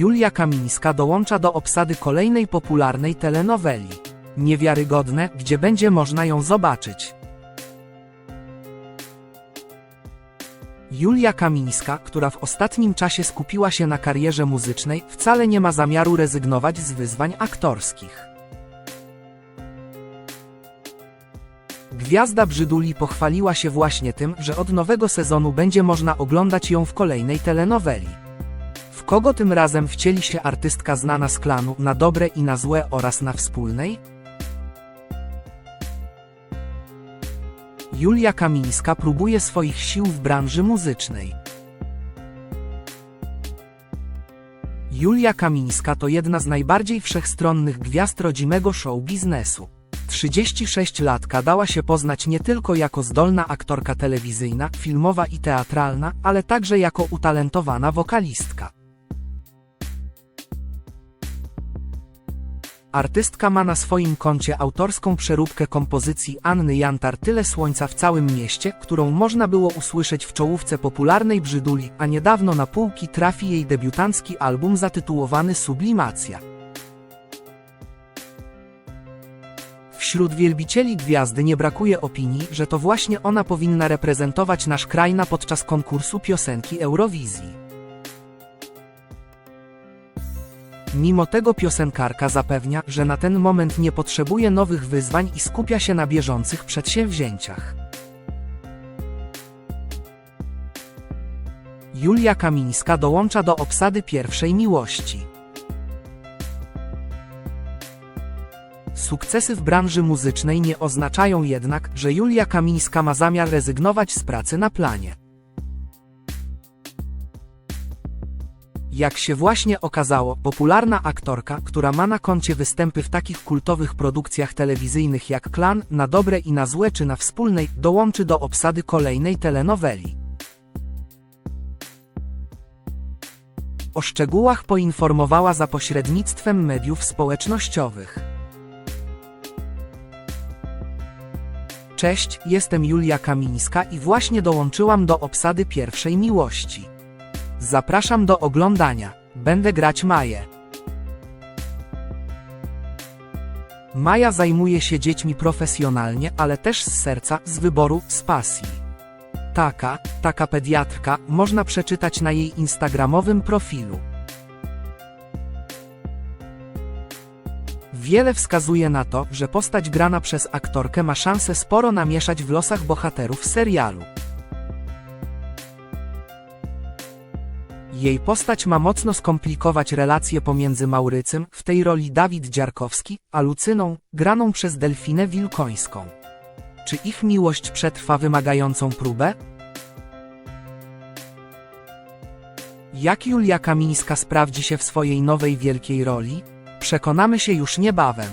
Julia Kamińska dołącza do obsady kolejnej popularnej telenoweli. Niewiarygodne, gdzie będzie można ją zobaczyć. Julia Kamińska, która w ostatnim czasie skupiła się na karierze muzycznej, wcale nie ma zamiaru rezygnować z wyzwań aktorskich. Gwiazda Brzyduli pochwaliła się właśnie tym, że od nowego sezonu będzie można oglądać ją w kolejnej telenoweli. W kogo tym razem wcieli się artystka znana z klanu na dobre i na złe oraz na wspólnej? Julia Kamińska próbuje swoich sił w branży muzycznej. Julia Kamińska to jedna z najbardziej wszechstronnych gwiazd rodzimego show biznesu. 36-latka dała się poznać nie tylko jako zdolna aktorka telewizyjna, filmowa i teatralna, ale także jako utalentowana wokalistka. Artystka ma na swoim koncie autorską przeróbkę kompozycji Anny Jantar Tyle Słońca w całym mieście, którą można było usłyszeć w czołówce popularnej Brzyduli, a niedawno na półki trafi jej debiutancki album zatytułowany Sublimacja. Wśród wielbicieli gwiazdy nie brakuje opinii, że to właśnie ona powinna reprezentować nasz kraj na podczas konkursu piosenki Eurowizji. Mimo tego piosenkarka zapewnia, że na ten moment nie potrzebuje nowych wyzwań i skupia się na bieżących przedsięwzięciach. Julia Kamińska dołącza do obsady pierwszej miłości. Sukcesy w branży muzycznej nie oznaczają jednak, że Julia Kamińska ma zamiar rezygnować z pracy na planie. Jak się właśnie okazało, popularna aktorka, która ma na koncie występy w takich kultowych produkcjach telewizyjnych jak Klan, na dobre i na złe czy na wspólnej, dołączy do obsady kolejnej telenoweli. O szczegółach poinformowała za pośrednictwem mediów społecznościowych. Cześć, jestem Julia Kamińska i właśnie dołączyłam do obsady pierwszej miłości. Zapraszam do oglądania. Będę grać Maję. Maja zajmuje się dziećmi profesjonalnie, ale też z serca, z wyboru, z pasji. Taka, taka pediatrka, można przeczytać na jej instagramowym profilu. Wiele wskazuje na to, że postać grana przez aktorkę ma szansę sporo namieszać w losach bohaterów serialu. Jej postać ma mocno skomplikować relacje pomiędzy Maurycym, w tej roli Dawid Dziarkowski, a Lucyną, graną przez Delfinę Wilkońską. Czy ich miłość przetrwa wymagającą próbę? Jak Julia Kamińska sprawdzi się w swojej nowej wielkiej roli? Przekonamy się już niebawem.